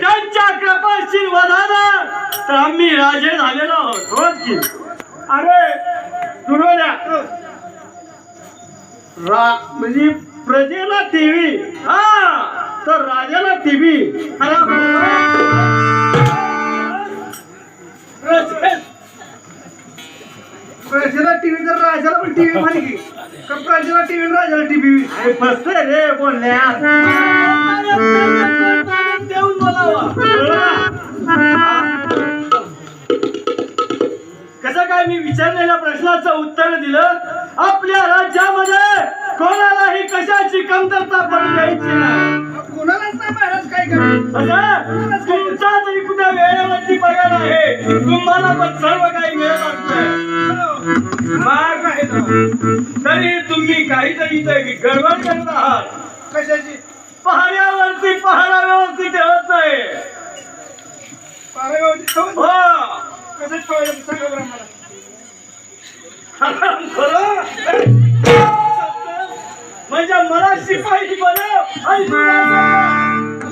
त्यांच्या कृपाशीर्वादानं तर आम्ही राजे झालेलो आहोत. रोज की? अरे दुर्योध्या रा म्हणजे प्रजेला टीव्ही हा तर राजाला टीव्ही प्रजेला टीव्ही तर राजाला पण टीव्ही का. प्रजेला टीव्ही राजाला टीव्ही फसतंय रे बोलण्यात. तुमचा तरी कुठे वेळेवरती पगार आहे तुम्हाला पण सर्व काही मिळत असतं. तरी तुम्ही काहीतरी गडबड करत आहात. कशाची? पहाड्यावरती पहाडा व्यवस्थित ठेवत नाही पारागावची ठेवून हो. कसं ठेवायचं सांगा बरं मला खरं? म्हणजे मला. शिपाई बनव आणि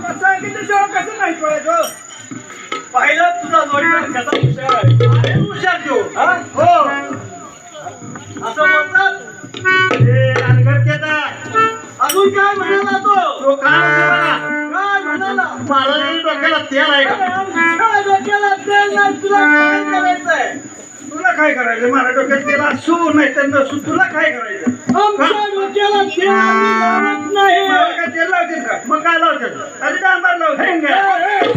तुला आता सांगितलं तेव्हा कसं नाही ठेवायचं पाहिलं तुझा जोडीदार कसा हुशार आहे. हुशार तो. हा? हो. असं ए, अलगटकेचा. अजून काय म्हणाला तो? तो काय म्हणाला? डोक्याला तेल आहे का? डोक्याला तेल नाही, तुला काय करायचंय? तुला काय करायचं माझ्या डोक्यात त्याला सू नाही तर नसू तुला काय करायचं आम्ही लावत नाही काय तेल लावतील का मग काय लावतात आधी डांबर. काय? काय?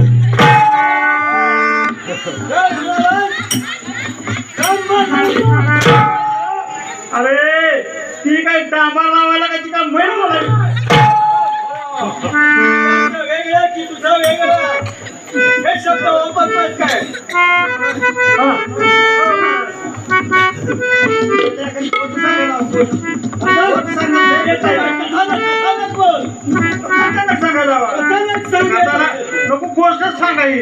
अरे ती काय डांबा लावायला का ती काय मैल बोलायची तुझं वेगळं की तुझं वेगळं हे शब्द वापरतोस काय. नको गोष्ट सांगाई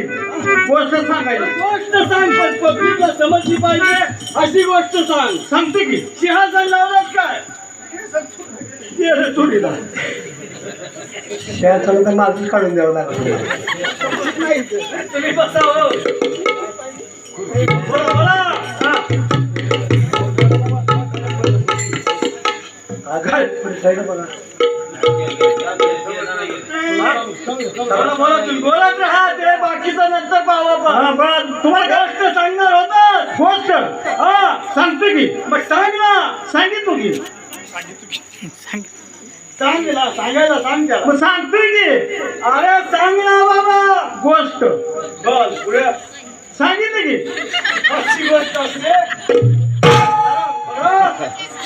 गोष्ट सांगायची गोष्ट सांग पण पब्लिकला समजली पाहिजे अशी गोष्ट सांग सांगते की सिंहासन लावलाच काय ते रे चोरीला त्याचं तर माझंच काढून द्यावं लागतं तुम्ही बसा हो बोलत राहा ते बाकीचं नंतर पाहावं हा, पण. तुम्हाला काय गोष्ट सांगणार होता. गोष्ट हा सांगते की. मग सांग ना. सांगितलं की. सांग ना सांगायला सांग त्याला. मग सांगते की. अरे सांग ना बाबा. गोष्ट. बोल पुढे. सांगितलं की. अशी गोष्ट असते.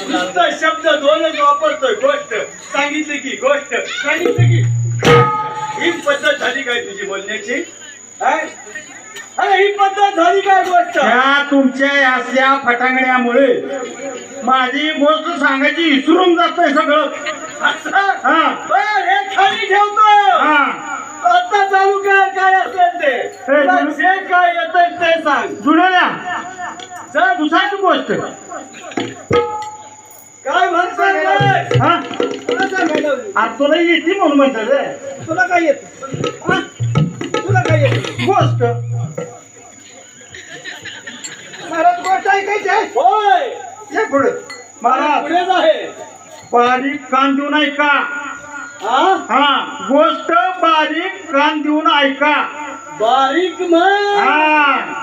नुसता शब्द दोनच वापरतोय गोष्ट. सांगितली की गोष्ट. सांगितली की ही पद्धत झाली काय तुझी बोलण्याची? काय? अरे ही पद्धत झाली काय गोष्ट? त्या तुमच्या अशा फटांगड्यामुळे माझी गोष्ट सांगायची विसरून जातोय सगळं. असं? हा. बरं, हे खाली ठेवतो. हा. आता चालू काय काय असेल ते. तुला जे काय येत ते सांग. जुळल्या चल, सांग गोष्ट. काय म्हणतोय काय? हा? तुला सांगायला लावली. आज तुला येते म्हणून म्हणतो रे. तुला काय येत? तुला काय येत? गोष्ट. महाराज गोष्ट ऐकायची आहे? होय. ये पुढे. महाराज. पुढेच आहे. बारीक कान देऊन ऐका. हा हा गोष्ट बारीक कान देऊन ऐका. बारीक म्हण. हा.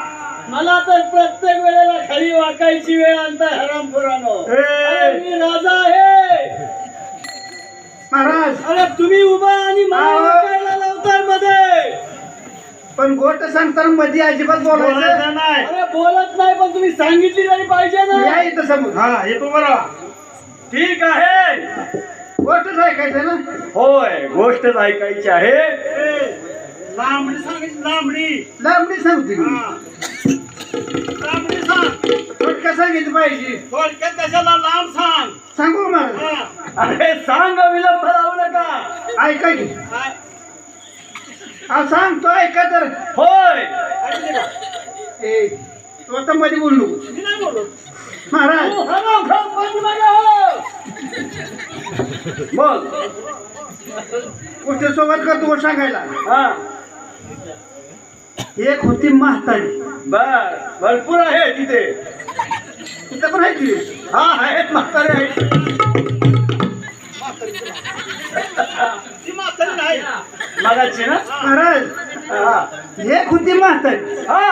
मला तर प्रत्येक वेळेला खाली वाकायची वेळ आणताय हराम पुरानो ए. मी राजा आहे. महाराज! अरे तुम्ही उभा आणि मला आहो. वाकायला लावतायमध्ये. पण गोष्ट सांगताना मध्ये अजिबात बोलायचं? बोलायचं नाही. अरे बोलत नाही पण तुम्ही सांगितली तरी पाहिजे या ना इथं समोर. हा येतो बरा. ठीक आहे. गोष्टच ऐकायचं ना? होय गोष्टच ऐकायची आहे. लांबडी सांगायची लांबडी लांबडी सांगते मी. हा. लांबडी सांग. थोडक्यात सांगितलं पाहिजे. थोडक्यात कशाला लांब सांग? सांगू महाराज हा. अरे सांग विलंब लावू नका. ऐका की. काय? हा सांगतो ऐका तर. होय. ए तू आता मध्ये बोलू नको. मी नाही बोलत महाराज. तू हराम खाऊ पाठीमागे हो. बोल. गोष्ट सोबत करतो सांगायला. हा. एक होती म्हातारी. बर भरपूर आहे तिथे. तिथं पण आहे ती हा आहेत म्हातारे आहेत. मगाची ना? हा. एक होती म्हातारी. हा.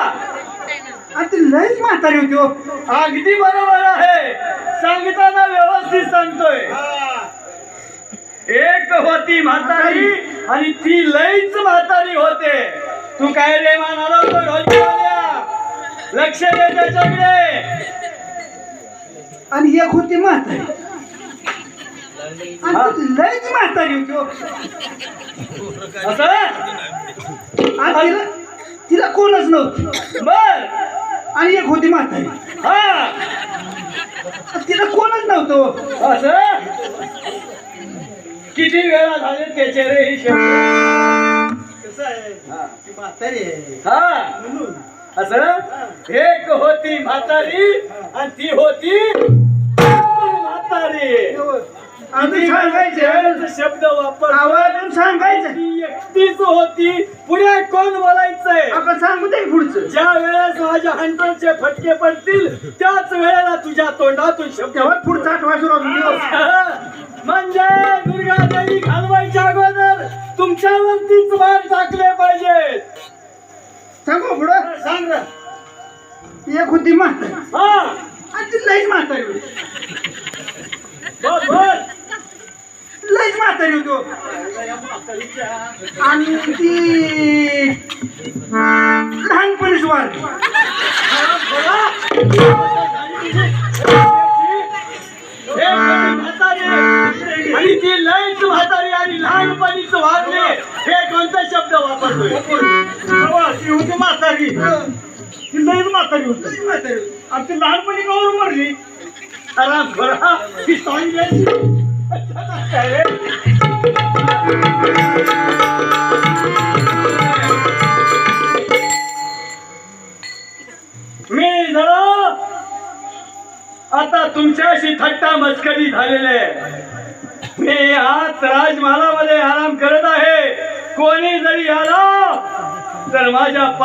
आणि ती लयच म्हातारी होती हो. अगदी बरोबर आहे. सांगताना व्यवस्थित सांगतोय. एक होती म्हातारी. आणि ती लईच म्हातारी होते. तू काय रे म्हणाला होतो ढोलकीवाल्या? लक्ष दे त्याच्याकडे. आणि एक होती म्हातारी. लयच म्हातारी होती हो. असं? आणि तिला तिला कोणच नव्हतं. बर आणि एक होती म्हातारी. हा? तिला कोणच नव्हतं हो. असं? किती वेळा झाले त्याचे रे ही कसं आहे हा. ती म्हातारी आहे. हा. म्हणून. असं? एक होती म्हातारी आणि ती होती म्हातारी. आम्ही सांगायचं. शब्द वापर आवाजून सांगायचं. ती एकटीच होती. पुढे कोण बोलायचंय? आपण सांगू दे पुढचं. ज्या वेळेस माझ्या हंटरचे फटके पडतील त्याच वेळेला तुझ्या तोंडातून शब्द तेव्हा पुढचा आठवा सुरू. म्हणजे दुर्गा देवी घालवायच्या अगोदर तुमच्यावरतीच मार टाकले पाहिजेत सांगू पुढं. सांग ना. एक होती म्हातारी हा. आणि ती लईच म्हातारी होती. बोल बोल लईच म्हातारी होती हो. आणि ती लहानपणीच वारली. म्हातारी होती. आमची लहानपणी कवर मरली. आराम करा ही मी आता तुमच्याशी थट्टा मस्करी झालेले मी आज राजमहालामध्ये आराम करत आहे. कोणी जरी आला तर माझ्या